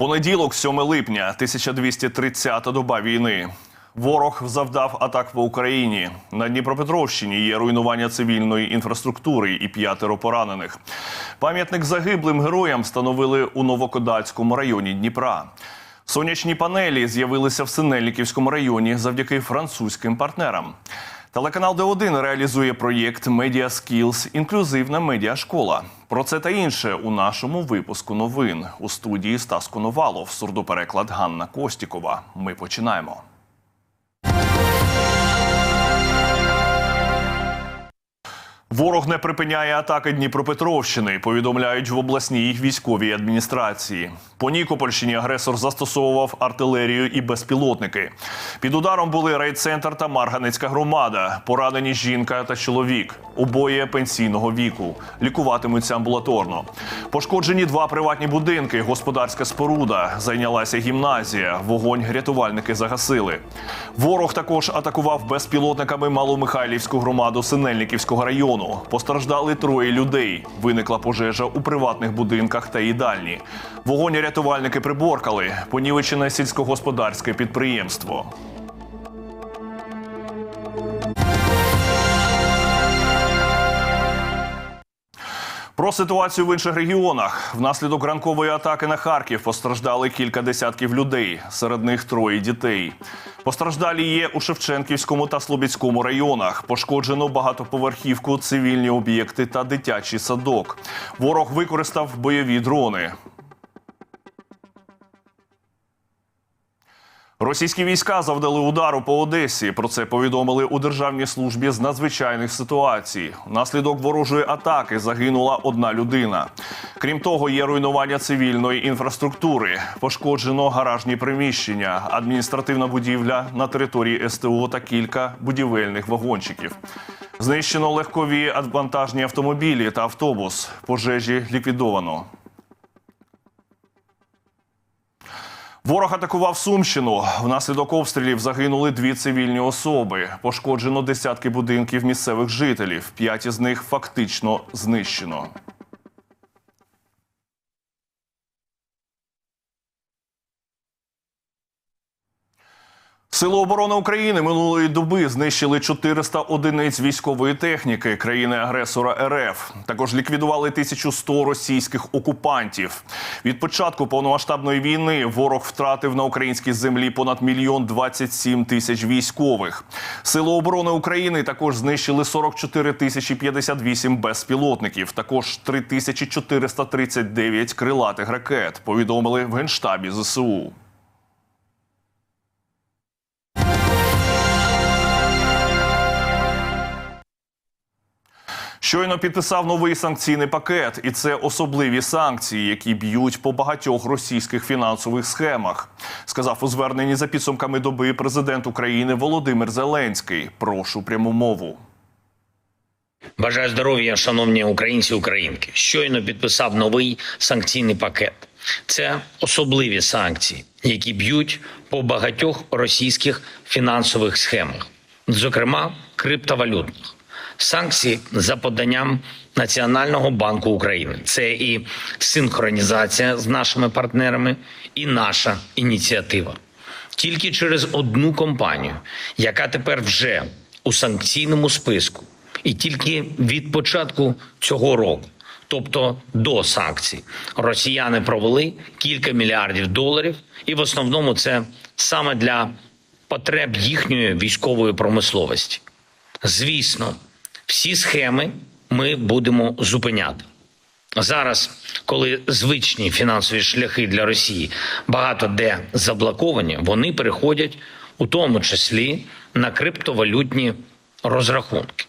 Понеділок, 7 липня, 1230 доба війни. Ворог завдав атак по Україні. На Дніпропетровщині є руйнування цивільної інфраструктури і п'ятеро поранених. Пам'ятник загиблим героям встановили у Новокодацькому районі Дніпра. Сонячні панелі з'явилися в Синельниківському районі завдяки французьким партнерам. Телеканал Д1 реалізує проєкт Media Skills – інклюзивна медіашкола. Про це та інше у нашому випуску новин у студії Стас Коновалов, сурдопереклад Ганна Костікова. Ми починаємо. Ворог не припиняє атаки Дніпропетровщини. Повідомляють в обласній військовій адміністрації. По Нікопольщині агресор застосовував артилерію і безпілотники. Під ударом були райцентр та Марганецька громада. Поранені жінка та чоловік. Обоє пенсійного віку. Лікуватимуться амбулаторно. Пошкоджені два приватні будинки. Господарська споруда. Зайнялася гімназія. Вогонь рятувальники загасили. Ворог також атакував безпілотниками Маломихайлівську громаду Синельниківського району. Постраждали троє людей. Виникла пожежа у приватних будинках та їдальні. Вогонь рятувальники приборкали. Понівечене сільськогосподарське підприємство. Про ситуацію в інших регіонах внаслідок ранкової атаки на Харків постраждали кілька десятків людей. Серед них троє дітей. Постраждалі є у Шевченківському та Слобідському районах. Пошкоджено багатоповерхівку, цивільні об'єкти та дитячий садок. Ворог використав бойові дрони. Російські війська завдали удару по Одесі. Про це повідомили у Державній службі з надзвичайних ситуацій. Внаслідок ворожої атаки загинула одна людина. Крім того, є руйнування цивільної інфраструктури, пошкоджено гаражні приміщення, адміністративна будівля на території СТО та кілька будівельних вагончиків. Знищено легкові вантажні автомобілі та автобус. Пожежі ліквідовано. Ворог атакував Сумщину. Внаслідок обстрілів загинули дві цивільні особи. Пошкоджено десятки будинків місцевих жителів. П'ять із них фактично знищено. Сили оборони України минулої доби знищили 400 одиниць військової техніки країни-агресора РФ. Також ліквідували 1100 російських окупантів. Від початку повномасштабної війни ворог втратив на українській землі понад мільйон 27 тисяч військових. Сили оборони України також знищили 44 тисячі 58 безпілотників. Також 3439 крилатих ракет. Повідомили в генштабі ЗСУ. Щойно підписав новий санкційний пакет, і це особливі санкції, які б'ють по багатьох російських фінансових схемах. Сказав у зверненні за підсумками доби президент України Володимир Зеленський. Прошу пряму мову. Бажаю здоров'я, шановні українці українки. Щойно підписав новий санкційний пакет. Це особливі санкції, які б'ють по багатьох російських фінансових схемах, зокрема криптовалютних. Санкції за поданням Національного банку України. Це і синхронізація з нашими партнерами, і наша ініціатива. Тільки через одну компанію, яка тепер вже у санкційному списку, і тільки від початку цього року, тобто до санкцій, росіяни провели кілька мільярдів доларів, і в основному це саме для потреб їхньої військової промисловості. Звісно, всі схеми ми будемо зупиняти. Зараз, коли звичні фінансові шляхи для Росії багато де заблоковані, вони переходять у тому числі на криптовалютні розрахунки.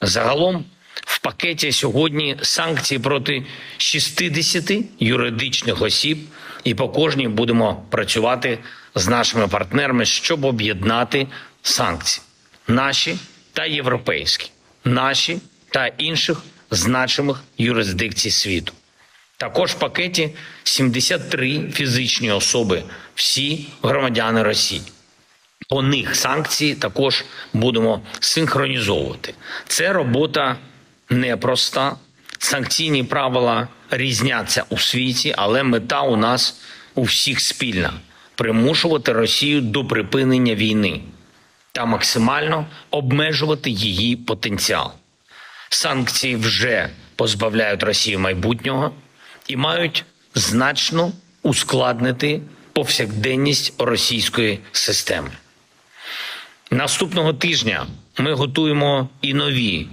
Загалом в пакеті сьогодні санкції проти 60 юридичних осіб, і по кожній будемо працювати з нашими партнерами, щоб об'єднати санкції, наші та європейські, наші та інших значимих юрисдикцій світу. Також в пакеті 73 фізичні особи, всі громадяни Росії. По них санкції також будемо синхронізовувати. Це робота непроста. Санкційні правила різняться у світі, але мета у нас у всіх спільна примушувати Росію до припинення війни та максимально обмежувати її потенціал. Санкції вже позбавляють Росію майбутнього і мають значно ускладнити повсякденність російської системи. Наступного тижня ми готуємо і нові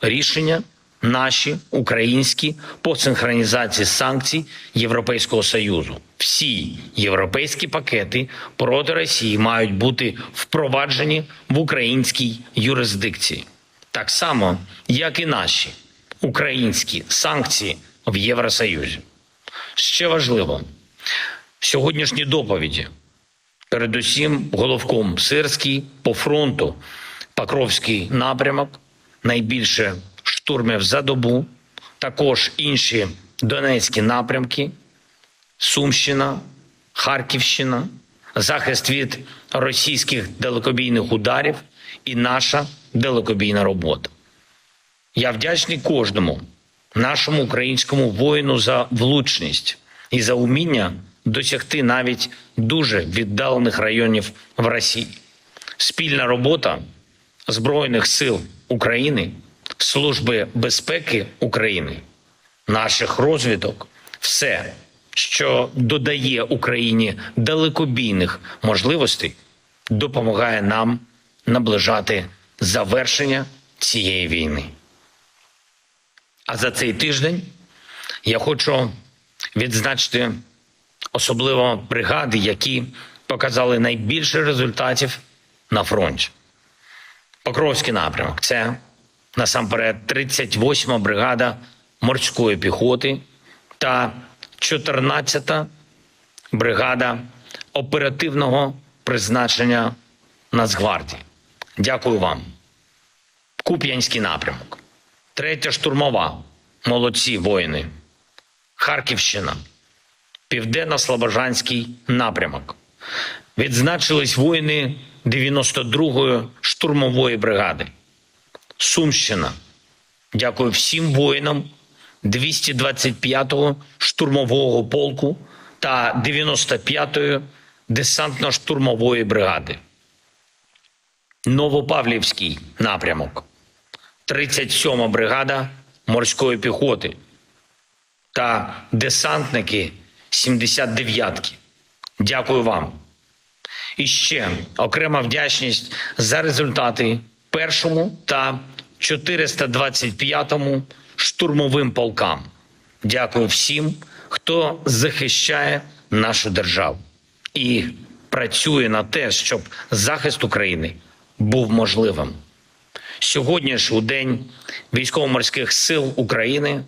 рішення, наші українські по синхронізації санкцій Європейського союзу. Всі європейські пакети проти Росії мають бути впроваджені в українській юрисдикції, так само як і наші українські санкції в Євросоюзі. Ще важливо сьогоднішні доповіді передусім головком Сирський по фронту, Покровський напрямок, найбільше штурмів за добу, також інші Донецькі напрямки, Сумщина, Харківщина, захист від російських далекобійних ударів і наша далекобійна робота. Я вдячний кожному нашому українському воїну за влучність і за уміння досягти навіть дуже віддалених районів в Росії. Спільна робота Збройних сил України, Служби безпеки України, наших розвідок, все, що додає Україні далекобійних можливостей, допомагає нам наближати завершення цієї війни. А за цей тиждень я хочу відзначити особливо бригади, які показали найбільше результатів на фронті. Покровський напрямок це насамперед 38-ма бригада морської піхоти та 14-та бригада оперативного призначення Нацгвардії. Дякую вам. Куп'янський напрямок. Третя штурмова. Молодці воїни. Харківщина. Південно-Слобожанський напрямок. Відзначились воїни 92-ї штурмової бригади. Сумщина. Дякую всім воїнам 225-го штурмового полку та 95-ї десантно-штурмової бригади. Новопавлівський напрямок. 37-ма бригада морської піхоти та десантники 79-ки. Дякую вам. І ще окрема вдячність за результати першому та 425-му штурмовим полкам. Дякую всім, хто захищає нашу державу і працює на те, щоб захист України був можливим. Сьогодні ж, у День військово-морських сил України,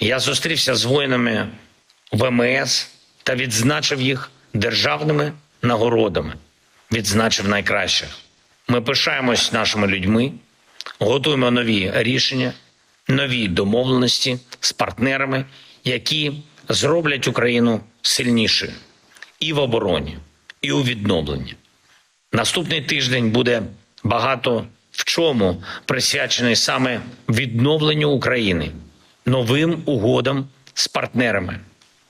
я зустрівся з воїнами ВМС та відзначив їх державними нагородами. Відзначив найкращих. Ми пишаємось нашими людьми, готуємо нові рішення, нові домовленості з партнерами, які зроблять Україну сильнішою і в обороні, і у відновленні. Наступний тиждень буде багато в чому присвячений саме відновленню України, новим угодам з партнерами,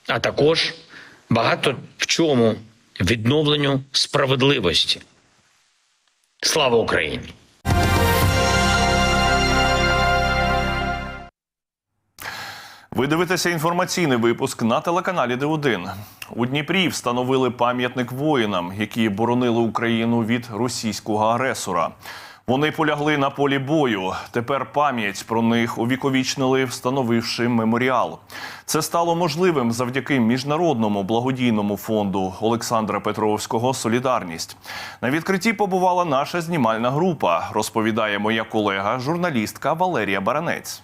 а також багато в чому відновленню справедливості. Слава Україні! Ви дивитеся інформаційний випуск на телеканалі Д1. У Дніпрі встановили пам'ятник воїнам, які боронили Україну від російського агресора. Вони полягли на полі бою. Тепер пам'ять про них увіковічнили, встановивши меморіал. Це стало можливим завдяки міжнародному благодійному фонду Олександра Петровського Солідарність. На відкритті побувала наша знімальна група. Розповідає моя колега, журналістка Валерія Баранець.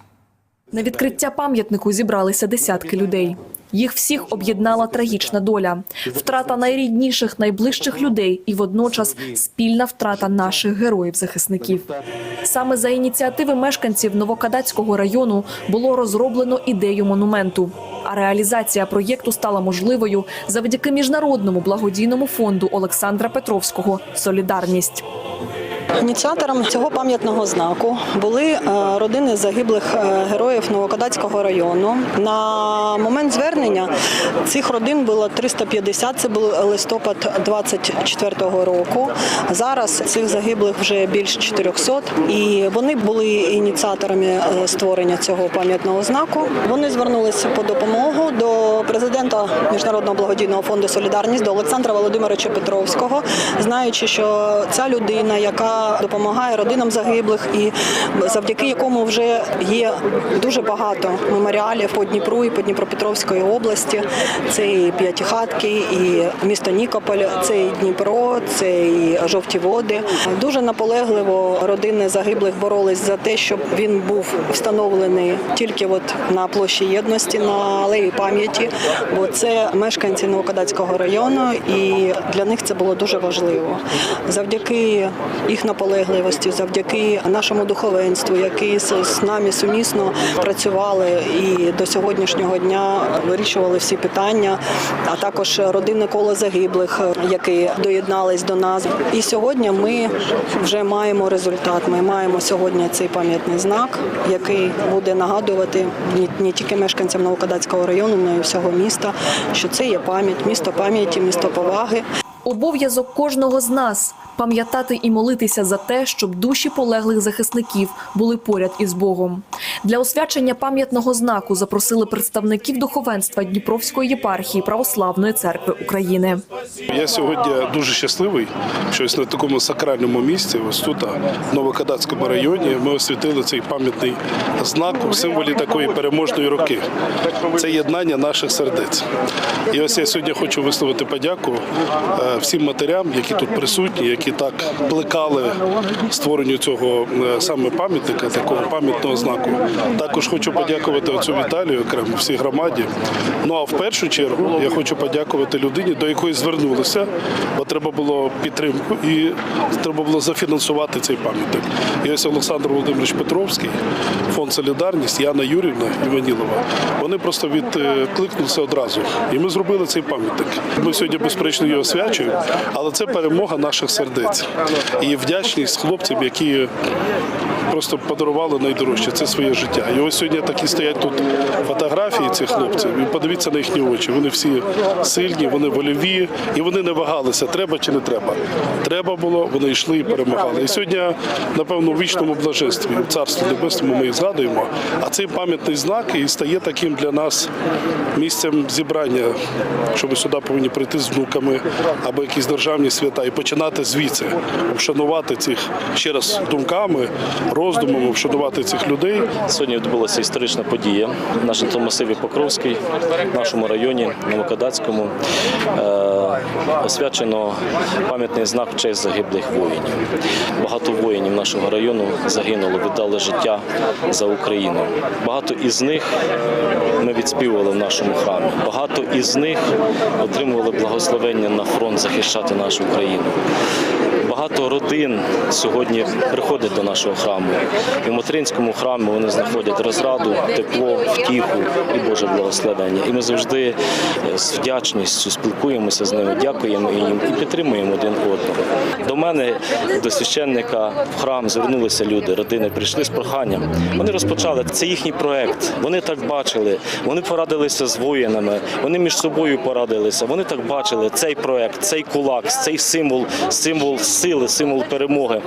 На відкриття пам'ятнику зібралися десятки людей. Їх всіх об'єднала трагічна доля, втрата найрідніших, найближчих людей і водночас спільна втрата наших героїв-захисників. Саме за ініціативи мешканців Новокадацького району було розроблено ідею монументу. А реалізація проєкту стала можливою завдяки міжнародному благодійному фонду Олександра Петровського Солідарність. Ініціатором цього пам'ятного знаку були е, родини загиблих е, героїв Новокодацького району. На момент звернення цих родин було 350, це був листопад 24-го року. Зараз цих загиблих вже більше 400, і вони були ініціаторами е, створення цього пам'ятного знаку. Вони звернулися по допомогу до президента Міжнародного благодійного фонду Солідарність до Олександра Володимировича Петровського, знаючи, що ця людина, яка допомагає родинам загиблих, і завдяки якому вже є дуже багато меморіалів по Дніпру і по Дніпропетровської області. Це і П'ятихатки, і місто Нікополь, це і Дніпро, це і жовті води. Дуже наполегливо родини загиблих боролись за те, щоб він був встановлений тільки от на площі єдності на алеї пам'яті, бо це мешканці Новокадацького району, і для них це було дуже важливо. Завдяки їх наполегливості, завдяки нашому духовенству, які з нами сумісно працювали і до сьогоднішнього дня вирішували всі питання, а також родини коло загиблих, які доєднались до нас. І сьогодні ми вже маємо результат. Ми маємо сьогодні цей пам'ятний знак, який буде нагадувати не тільки мешканцям Новокадацького району, але й всього міста, що це є пам'ять, місто пам'яті, місто поваги. Обов'язок кожного з нас пам'ятати і молитися за те, щоб душі полеглих захисників були поряд із Богом. Для освячення пам'ятного знаку запросили представників духовенства Дніпровської єпархії Православної церкви України. Я сьогодні дуже щасливий, що на такому сакральному місці, ось тут, в Новокадацькому районі, ми освітили цей пам'ятний знак у символі такої переможної роки. Це єднання наших сердець. І ось я сьогодні хочу висловити подяку е, всім матерям, які тут присутні, які так плекали створенню цього е, саме пам'ятника, такого пам'ятного знаку. Також хочу подякувати оцю Віталію окремо всій громаді. Ну а в першу чергу я хочу подякувати людині, до якої звернулися, бо треба було підтримку і треба було зафінансувати цей пам'ятник. І ось Олександр Володимирович Петровський, фонд Солідарність, Яна Юрівна Іванілова. Вони просто відкликнулися одразу. І ми зробили цей пам'ятник. Ми сьогодні безперечно його освячуємо, але це перемога наших сердець і вдячність хлопцям, які просто подарували найдорожче це своє життя. І ось сьогодні такі стоять тут фотографії цих хлопців. І подивіться на їхні очі. Вони всі сильні, вони вольові, і вони не вагалися, треба чи не треба. Треба було, вони йшли і перемагали. І сьогодні, напевно, у вічному блаженстві, в царстві небесному ми їх згадуємо. А цей пам'ятний знак і стає таким для нас місцем зібрання, що ми сюди повинні прийти з внуками або якісь державні свята і починати звідси, вшанувати цих ще раз думками, роздумами, вшанувати цих людей. Сьогодні відбулася історична подія в нашому масиві Покровський, в нашому районі Новокадацькому. Е, освячено пам'ятний знак в честь загиблих воїнів. Багато воїнів нашого району загинуло, віддали життя за Україну. Багато із них ми відспівували в нашому храмі. Багато із них отримували благословення на фронт захищати нашу країну. Багато родин сьогодні приходять до нашого храму. І в материнському храмі вони знаходять розраду, тепло, втіху і Боже благословення. І ми завжди е, з вдячністю спілкуємося з ними, дякуємо їм і підтримуємо один одного. До мене, до священника в храм звернулися люди, родини прийшли з проханням. Вони розпочали це їхній проект. Вони так бачили. Вони порадилися з воїнами. Вони між собою порадилися. Вони так бачили цей проект, цей кулак, цей символ, символ сили, символ перемоги.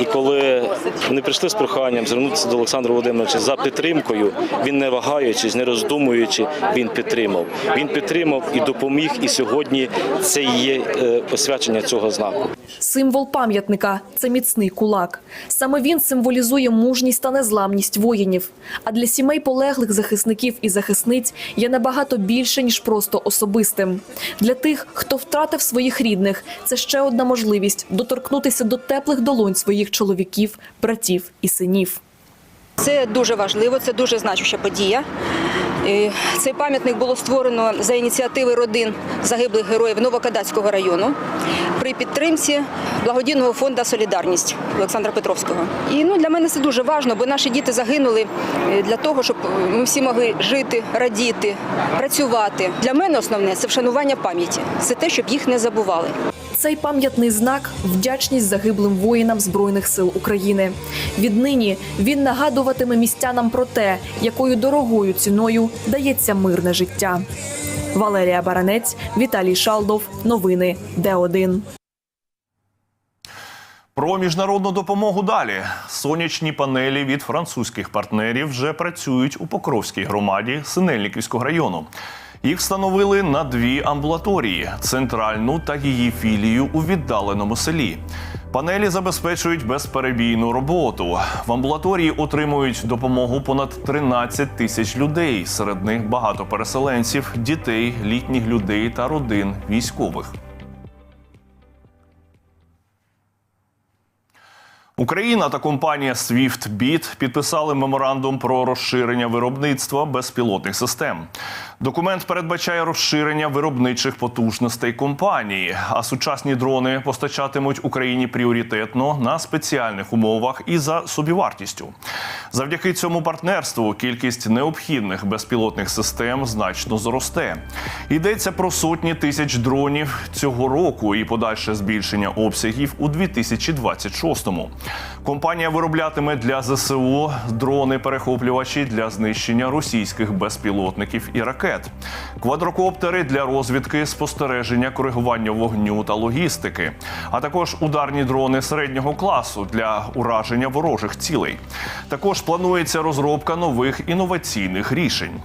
І коли вони прийшли з проханням звернутися до Олександра Володимировича за підтримкою, він не вагаючись, не роздумуючи, він підтримав. Він підтримав і допоміг. І сьогодні це є е, освячення цього знаку. Символ пам'ятника це міцний кулак. Саме він символізує мужність та незламність воїнів. А для сімей полеглих захисників і захисниць є набагато більше ніж просто особистим. Для тих, хто втратив своїх рідних, це ще одна можливість доторкнутися до теплих долонь своїх чоловіків, братів і синів. Це дуже важливо, це дуже значуща подія. Цей пам'ятник було створено за ініціативи родин загиблих героїв Новокадацького району при підтримці благодійного фонду Солідарність Олександра Петровського. І ну для мене це дуже важливо, бо наші діти загинули е, для того, щоб ми всі могли жити, радіти, працювати. Для мене основне це вшанування пам'яті. Це те, щоб їх не забували. Цей пам'ятний знак вдячність загиблим воїнам Збройних сил України. Віднині він нагадуватиме містянам про те, якою дорогою ціною дається мирне життя. Валерія Баранець, Віталій Шалдов. Новини Д1. Про міжнародну допомогу далі. Сонячні панелі від французьких партнерів вже працюють у Покровській громаді Синельниківського району. Їх встановили на дві амбулаторії центральну та її філію у віддаленому селі. Панелі забезпечують безперебійну роботу. В амбулаторії отримують допомогу понад 13 тисяч людей. Серед них багато переселенців, дітей, літніх людей та родин військових. Україна та компанія SwiftBit підписали меморандум про розширення виробництва безпілотних систем. Документ передбачає розширення виробничих потужностей компанії, а сучасні дрони постачатимуть Україні пріоритетно на спеціальних умовах і за собівартістю. Завдяки цьому партнерству кількість необхідних безпілотних систем значно зросте. Йдеться про сотні тисяч дронів цього року і подальше збільшення обсягів у 2026-му. Компанія вироблятиме для ЗСУ дрони-перехоплювачі для знищення російських безпілотників і ракет, квадрокоптери для розвідки, спостереження, коригування вогню та логістики, а також ударні дрони середнього класу для ураження ворожих цілей. Також планується розробка нових інноваційних рішень.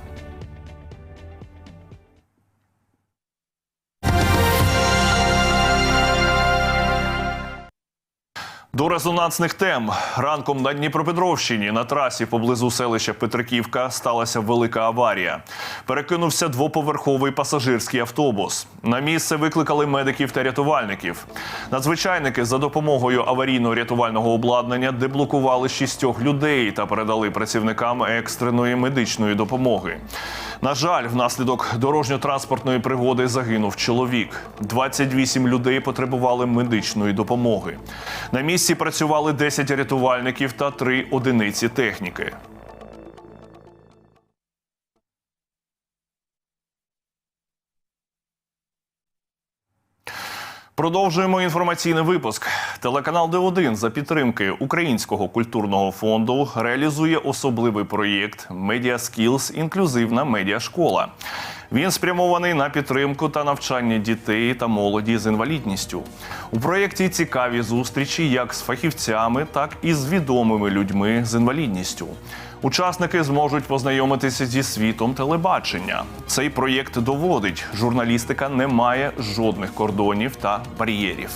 До резонансних тем ранком на Дніпропетровщині на трасі поблизу селища Петриківка сталася велика аварія. Перекинувся двоповерховий пасажирський автобус. На місце викликали медиків та рятувальників. Надзвичайники за допомогою аварійно-рятувального обладнання деблокували шістьох людей та передали працівникам екстреної медичної допомоги. На жаль, внаслідок дорожньо-транспортної пригоди загинув чоловік. 28 людей потребували медичної допомоги. На місці працювали 10 рятувальників та 3 одиниці техніки. Продовжуємо інформаційний випуск. Телеканал Д1 за підтримки Українського культурного фонду реалізує особливий проєкт Media Skills інклюзивна медіашкола. Він спрямований на підтримку та навчання дітей та молоді з інвалідністю. У проєкті цікаві зустрічі як з фахівцями, так і з відомими людьми з інвалідністю. Учасники зможуть познайомитися зі світом телебачення. Цей проєкт доводить, журналістика не має жодних кордонів та бар'єрів.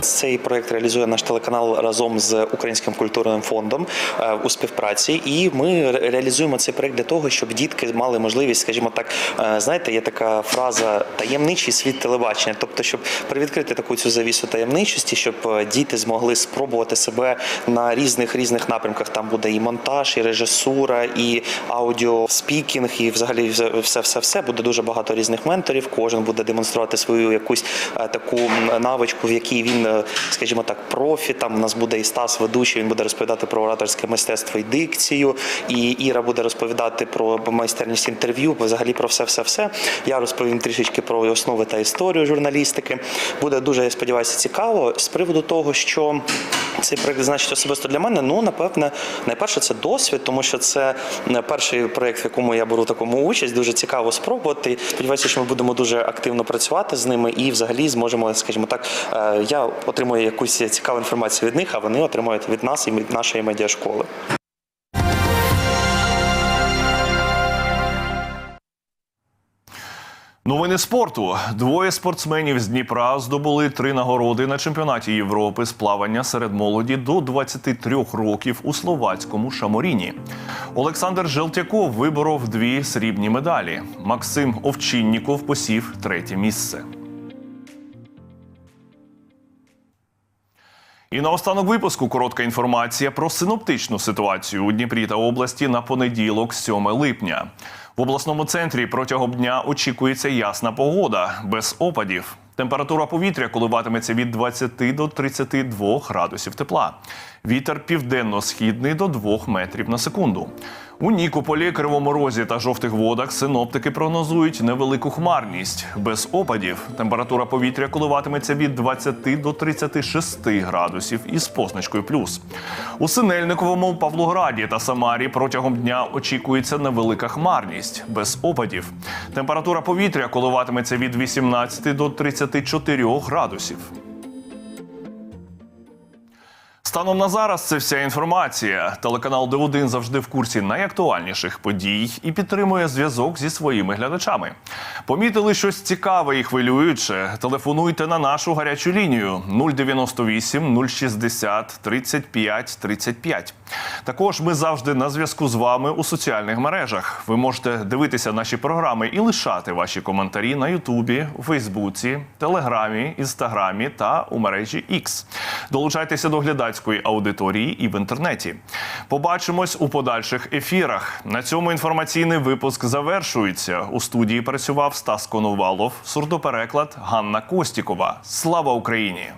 Цей проект реалізує наш телеканал разом з Українським культурним фондом е, у співпраці, і ми реалізуємо цей проект для того, щоб дітки мали можливість, скажімо так, е, знаєте, є така фраза таємничий світ телебачення, тобто, щоб привідкрити таку цю завісу таємничості, щоб е, діти змогли спробувати себе на різних різних напрямках. Там буде і монтаж, і режисура, і аудіоспікінг, і взагалі все, все, все, буде дуже багато різних менторів. Кожен буде демонструвати свою якусь таку навичку, в якій він, скажімо так, профі. Там у нас буде і Стас ведучий, він буде розповідати про ораторське мистецтво і дикцію. І Іра буде розповідати про майстерність інтерв'ю, взагалі про все, все, все. Я розповім трішечки про основи та історію журналістики. Буде дуже, я сподіваюся, цікаво з приводу того, що. Цей проект значить особисто для мене. Ну напевне, найперше це досвід, тому що це е, перший проект, в якому я беру такому участь. Дуже цікаво спробувати. Сподіваюся, що ми будемо дуже активно працювати з ними і взагалі зможемо, скажімо так, е, я отримую якусь цікаву інформацію від них, а вони отримують від нас і від нашої медіашколи. Новини спорту. Двоє спортсменів з Дніпра здобули три нагороди на чемпіонаті Європи з плавання серед молоді до 23 років у словацькому Шаморіні. Олександр Желтяков виборов дві срібні медалі. Максим Овчинніков посів третє місце. І на останок випуску коротка інформація про синоптичну ситуацію у Дніпрі та області на понеділок, 7 липня. В обласному центрі протягом дня очікується ясна погода без опадів. Температура повітря коливатиметься від 20 до 32 градусів тепла. Вітер південно-східний до 2 метрів на секунду. У Нікополі, Кривому Розі та жовтих водах синоптики прогнозують невелику хмарність без опадів. Температура повітря коливатиметься від 20 до 36 градусів із позначкою плюс. У Синельниковому, Павлограді та Самарі протягом дня очікується невелика хмарність без опадів. Температура повітря коливатиметься від 18 до 34 градусів. Станом на зараз це вся інформація. Телеканал Д1 завжди в курсі найактуальніших подій і підтримує зв'язок зі своїми глядачами. Помітили щось цікаве і хвилююче? Телефонуйте на нашу гарячу лінію 098 060 35 35. Також ми завжди на зв'язку з вами у соціальних мережах. Ви можете дивитися наші програми і лишати ваші коментарі на Ютубі, у Фейсбуці, Телеграмі, Інстаграмі та у мережі X. Долучайтеся до глядацької аудиторії і в інтернеті. Побачимось у подальших ефірах. На цьому інформаційний випуск завершується. У студії працював Стас Коновалов, сурдопереклад Ганна Костікова. Слава Україні!